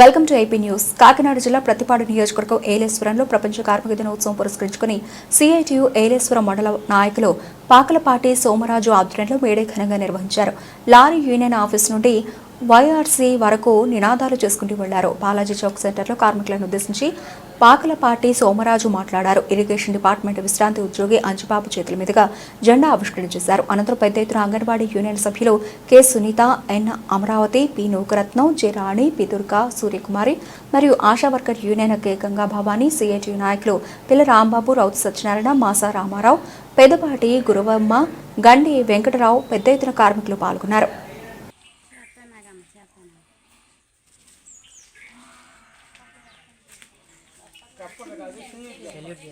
Welcome to AP news. Kakinada జిల్లా ప్రతిపాడు నియోజకవర్గం ఏలేశ్వరంలో ప్రపంచ కార్మిక దినోత్సవం పురస్కరించుకుని సిఐటియు ఏలేశ్వరం మండల నాయకులు పాకలపాటి సోమరాజు ఆధ్వర్యంలో మేడే ఘనంగా నిర్వహించారు. లారీ యూనియన్ ఆఫీస్ నుండి వైఆర్సీ వరకు నినాదాలు చేసుకుంటూ వెళ్ళారు. బాలాజీ చౌక్ సెంటర్లో కార్మికులను ఉద్దేశించి పాకలపాటి సోమరాజు మాట్లాడారు. ఇరిగేషన్ డిపార్ట్మెంట్ విశ్రాంతి ఉద్యోగి అంజబాబు చేతుల మీదుగా జెండా ఆవిష్కరణ చేశారు. అనంతరం పెద్ద ఎత్తున అంగన్వాడీ యూనియన్ సభ్యులు K Sunitha N Amaravati P Nookaratnam J Rani P Durga Suryakumari మరియు ASHA worker union K Ganga Bhavani C I T నాయకులు పిల్ల రాంబాబు రౌతు సత్యనారాయణ మాసా రామారావు పెద్దపాటి గురువమ్మ గండి వెంకటరావు పెద్ద ఎత్తున కార్మికులు పాల్గొన్నారు.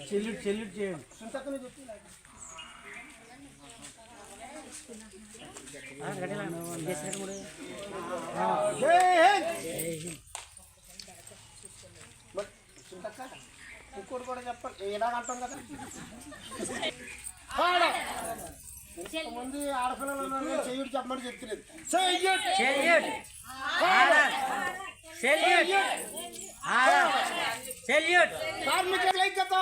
చెల్లుట్ చెల్లుట్ చేయండి. ఇంకోటి కూడా చెప్పాలి ఇలాగ అంటాం కదా ఇంతమంది ఆడపిల్లలు చెయ్యుడు చెప్పమని చెయ్యుడు చెల్లుట్ చెల్లుట్ చెల్లుట్ కార్మికుల ఐక్యత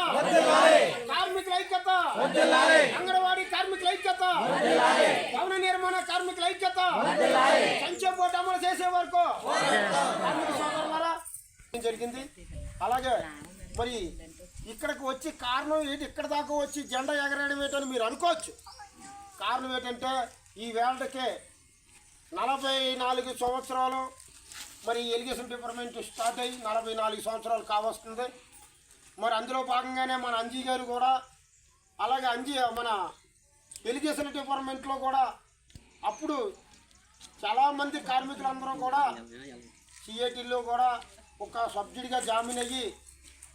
కార్మికుల ఐక్యత అంగన్వాడీ కార్మికుల ఐక్యత భవన నిర్మాణ కార్మికుల ఐక్యత సంక్షేమ బోర్డు అమలు చేసే వరకు. కార్మిక సోదరులారా ఏం జరిగింది? అలాగే మరి ఇక్కడికి వచ్చి కారణం ఏంటి? ఇక్కడ దాకా వచ్చి జెండా ఎగరేయడం ఏంటని మీరు అనుకోవచ్చు. కారణం ఏంటంటే ఈ వేళకే నలభై నాలుగు సంవత్సరాలు మరి ఎలిగేషన్ డిపార్ట్మెంట్ స్టార్ట్ అయ్యి నలభై నాలుగు సంవత్సరాలు కావస్తుంది. మరి అందులో భాగంగానే మన అంజీ గారు కూడా అలాగే అంజీ మన ఎలిగేషన్ డిపార్ట్మెంట్లో కూడా అప్పుడు చాలామంది కార్మికులందరూ కూడా సిఐటీలో కూడా ఒక సబ్సిడీగా జామీన్ అయ్యి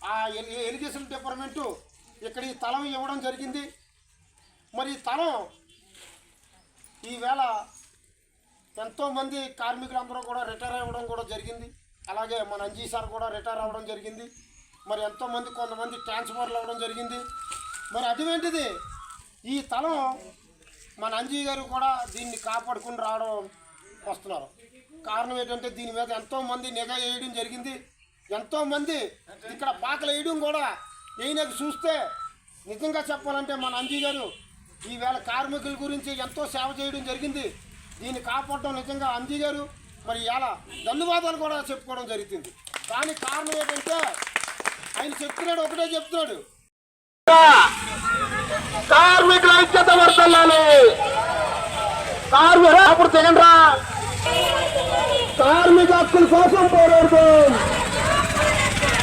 ఆ ఎలి- ఎలిగేషన్ డిపార్ట్మెంటు ఇక్కడ ఈ తలం ఇవ్వడం జరిగింది. మరి ఈ తలం ఈవేళ ఎంతోమంది కార్మికులందరూ కూడా రిటైర్ అవ్వడం కూడా జరిగింది. అలాగే మన అంజీ సార్ కూడా రిటైర్ అవ్వడం జరిగింది. మరి ఎంతోమంది కొంతమంది ట్రాన్స్ఫర్లు అవ్వడం జరిగింది. మరి అటువంటిది ఈ తలం మన అంజీ గారు కూడా దీన్ని కాపాడుకుని రావడం వస్తున్నారు. కారణం ఏంటంటే దీని మీద ఎంతోమంది నిఘా వేయడం జరిగింది. ఎంతోమంది ఇక్కడ పాకలు వేయడం కూడా వేయనకు చూస్తే నిజంగా చెప్పాలంటే మన అంజీ గారు ఈవేళ కార్మికుల గురించి ఎంతో సేవ చేయడం జరిగింది. దీన్ని కాపాడడం నిజంగా అంజీ గారు మరి ఇలా ధన్యవాదాలు కూడా చెప్పుకోవడం జరుగుతుంది. కానీ కారణం ఏంటంటే ఆయన చెప్తున్నాడు ఒకటే చెప్తున్నాడు. కార్మికుల ఐక్యత వర్తల్లాలి కార్మిక అప్పుడు తినండ్రా కార్మిక హక్కుల కోసం పోరాడుతాం.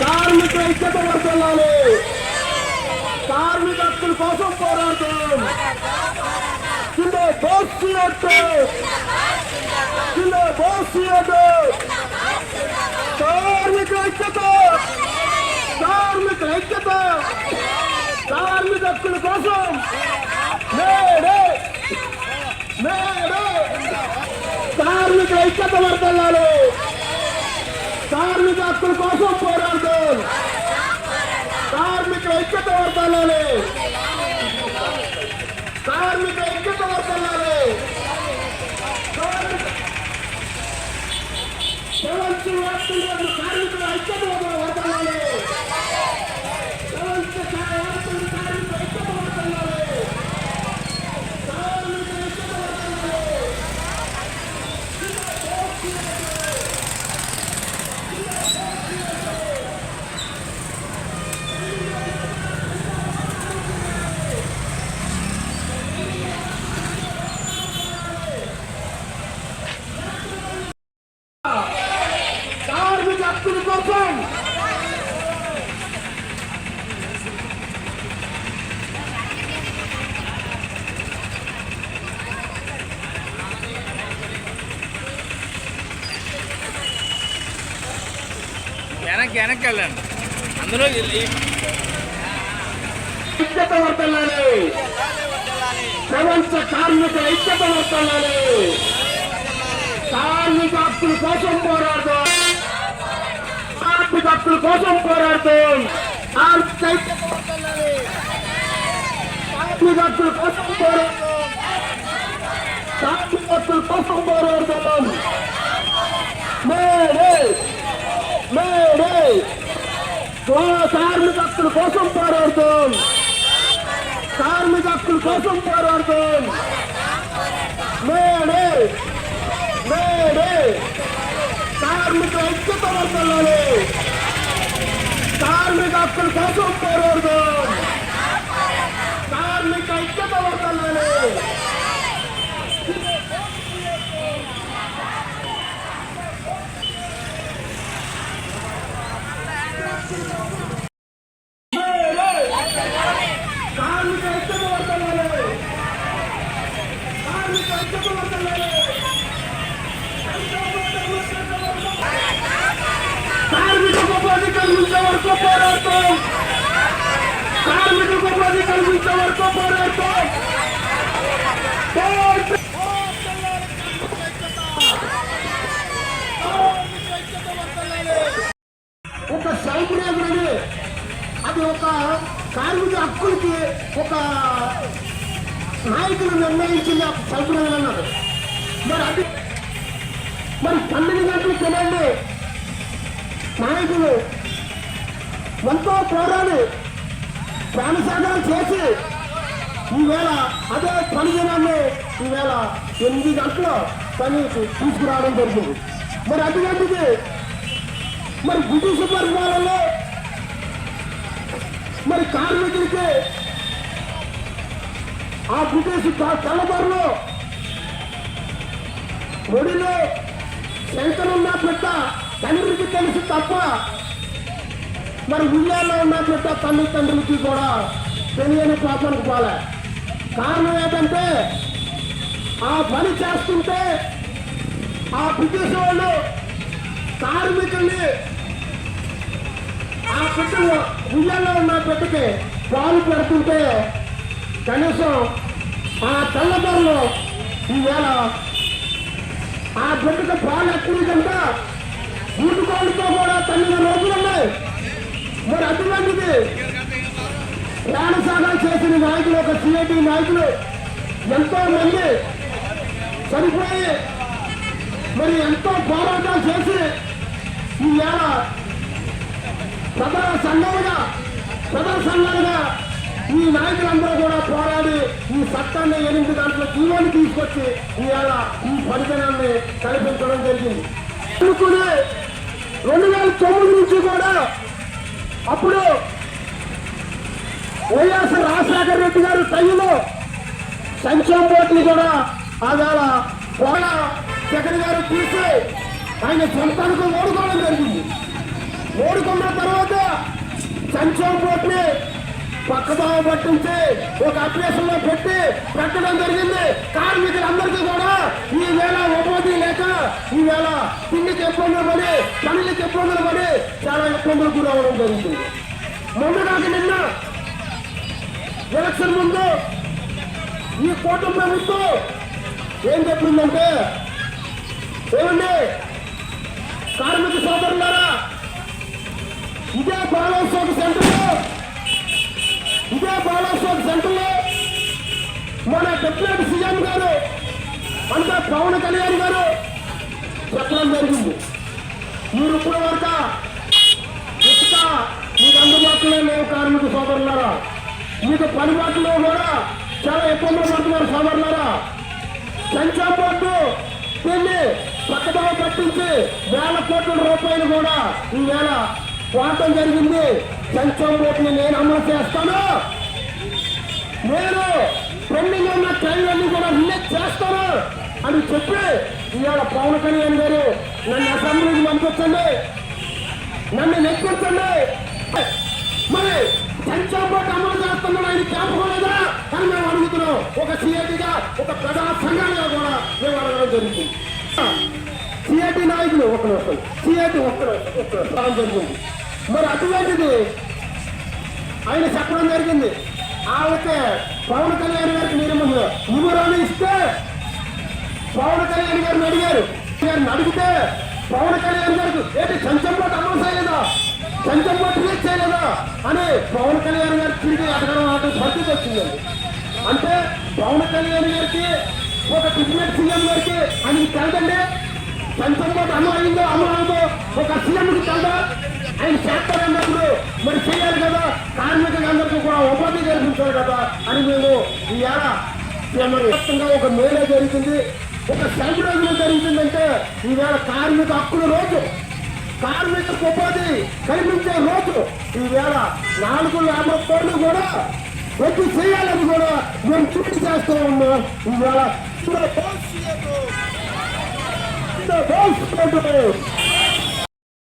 కార్మిక ఐక్యత వర్తల్లాలి కార్మిక హక్కుల కోసం పోరాడుతాం. కింద దోషియట్టు కింద దోషియట్టు కార్మిక ఐక్యత కార్మిక ఐక్యత రైతుల కోసం. నేడే నేడే కార్మిక ఐక్యత వర్తల్లాలు కార్మిక హక్కుల కోసం పోరాడుతాం. కార్మిక ఐక్యత వర్తల్లాలి కార్మిక ఐక్యత వర్తల్లాలి కార్మిక ప్రపంచ వ్యాప్తంగా కార్మికుల ఐక్యత వర్తల్లాలి ప్రపంచ వ్యాప్తంగా కార్మికుల ఐక్యత వర్తల్లాలి కార్మిక ఐక్యత వర్తల్లాలి కార్మిక హక్కుల కోసం వెనక్కి వెనక్కి వెళ్ళండి అందులో ఈ- ఐక్యత వర్తల్లాలి ప్రపంచ కార్మిక ఐక్యత వర్తల్లాలి కార్మిక హక్కుల కోసం పోరాడుతాం కార్మిక హక్కుల కోసం పోరాడుతాం కార్మిక ఐక్యత వర్తల్లాలి. కార్మిక హక్కుల కోసం పోరాడుతాం కార్మిక హక్కుల కోసం పోరాడుతాం నేడే మేడే కార్మిక హక్కుల కోసం పోరాడుతాం. కార్మిక హక్కుల కోసం పోరాడుతాం. మేడే మేడే కార్మిక ఐక్యత వర్గాలి కార్మిక హక్కుల కోసం పోరాడు ఒక సైకుడేగుడని అది ఒక కార్మిక హక్కులకి ఒక నాయకులు నిర్ణయించింది ఆ సైకుడని అన్నారు. మరి అది మరి పన్నెండు గంటలు తినండి. నాయకులు ఎంతో పోరాడి ప్రాణసాగరం చేసి ఈవేళ అదే పని ఈవేళ ఎనిమిది గంటలు పని తీసుకురావడం జరిగింది. మరి అటువంటిది మరి బ్రిటిష్ పరిపాలనలో మరి కార్మికులకి ఆ బ్రిటిష్ తెల్లబారులో ఒడిలో శంకర్ ఉన్న పెట్ట తండ్రికి తెలుసు తప్ప మరి ఉయ్యాల్లో ఉన్న పెట్ట తల్లి తండ్రికి కూడా తెలియని పాపానికి పోలే కారణం ఏంటంటే ఆ పని చేస్తుంటే ఆ బ్రిటిష్ వాళ్ళు కార్మికుల్ని ఆ పెట్టలు ఉయ్యాల్లో ఉన్న పెట్టకి పాలు పెడుతుంటే కనీసం ఆ తెల్లదొరలో ఈవేళ ఆ బిడ్డకు పాలు ఎక్కడికంట ఊటుకోళ్ళతో కూడా తల్లిన రోజులు ఉన్నాయి. మరి అటువంటిది ప్రాణసాగం చేసిన నాయకులు ఒక సిఐటి నాయకులు ఎంతో మంది చనిపోయి మరి ఎంతో పోరాటాలు చేసి ఈ వేళ ప్రజల సంఘాలుగా ప్రజల సంఘాలుగా ఈ నాయకులందరూ కూడా పోరాడి ఈ చట్టాన్ని ఎనిమిది గంటల జీవాన్ని తీసుకొచ్చి ఈవేళ ఈ పరిచయాన్ని కల్పించడం జరిగింది. అనుకుని రెండు వేల తొమ్మిది నుంచి కూడా అప్పుడు వైఎస్ రాజశేఖర రెడ్డి గారు టైంలో సంక్షేమ బోర్డుని కూడా ఆవేళ కోడ జగన్ గారు తీసి ఆయన సొంతానికి ఓడుకోవడం జరిగింది. ఓడుకున్న తర్వాత సంక్షేమ బోర్డుని పక్కదావ పట్టించి ఒక అప్లికేషన్లో పెట్టి పెట్టడం జరిగింది. కార్మికులందరికీ కూడా ఈవేళ ఉపాధి లేక ఈవేళ వేళ తిండికి ఇబ్బందులు పడి పనులకి ఇబ్బందులు పడి చాలా ఇబ్బందులు గురవడం జరిగింది. మొన్న నాకు నిన్న ఎలక్షన్ ముందు ఈ కూటమి ప్రభుత్వం ఏం చెప్పిందంటే ఏమండి? కార్మిక సోదరులారా ఇదే బాలోత్సవ సెంటర్లో ఇదే బాలోత్సవ సెంటర్లో మన డిప్యూటీ సీఎం గారు అంటే పవన్ కళ్యాణ్ గారు చెప్పడం జరిగింది. మీరు ఇప్పుడు వరక ఇసుక మీకు అందుబాటులో లేవు కార్మిక సోదరులారా. మీకు పనిబాటులో కూడా చాలా ఎక్కువగా పడుతున్నారు సోదరులారా. సంక్షేమ బోర్డు దీన్ని పక్కదవ పట్టించి వేల కోట్ల రూపాయలు కూడా ఈవేళ వేళ వాడటం జరిగింది. సంక్షేమ బోర్డుని నేను అమలు చేస్తాను. నేను పెండింగ్ ఉన్న ట్రైన్లన్నీ కూడా రిలీజ్ చేస్తాను అని చెప్పి ఇవాళ పవన్ కళ్యాణ్ గారు నన్ను అసెంబ్లీకి పంపించండి. నన్ను నెక్కించండి. మరి సంక్షేమ బోర్డు అమలు చేస్తున్నాడు ఆయన జ్ఞాపకం అని మేము అడుగుతున్నాం ఒక సిఐటిగా ఒక ప్రజా సంఘాలుగా కూడా మేము అడగడం జరుగుతుంది సిఐటి నాయకులు ఒక నిమిషం సిఐటి ఒక్క నిమిషం, జరిగింది మరి అటువంటిది ఆయన చెప్పడం జరిగింది. ఆవిడకి పవన్ కళ్యాణ్ గారికి మీరు ముందు వివరణ ఇస్తే పవన్ కళ్యాణ్ గారిని అడిగారు. అడిగితే పవన్ కళ్యాణ్ గారికి ఏంటి సంచంపాటు అమలు చేయలేదా? కొంచెం కూడా చేయలేదా అని పవన్ కళ్యాణ్ గారు తిరిగి అడగడం అంటే పరిస్థితి వచ్చిందండి అంటే పవన్ కళ్యాణ్ గారికి ఒక టికెట్ సీఎం గారికి అని కలదండి కొంచెం కూడా అమ్మ అయిందో అమలు అయిందో ఒక సీఎంకి కలదా ఆయన చేస్తారు అన్నప్పుడు మరి చేయాలి కదా? కార్మికులందరికీ కూడా ఉపాధి కల్పించాలి కదా అని మేము ఈ ఏడ ఒక మేలే జరుగుతుంది ఒక సెల్ఫ్ రోజు జరిగిందంటే ఈవేళ కార్మిక హక్కుల రోజు. కార్మికులకు ఉపాధి కల్పించే రోజు. ఈవేళ నాలుగు యాభై కోట్లు కూడా రద్దు చేయాలని కూడా మేము చూసి చేస్తూ ఉన్నాం. ఈవేళ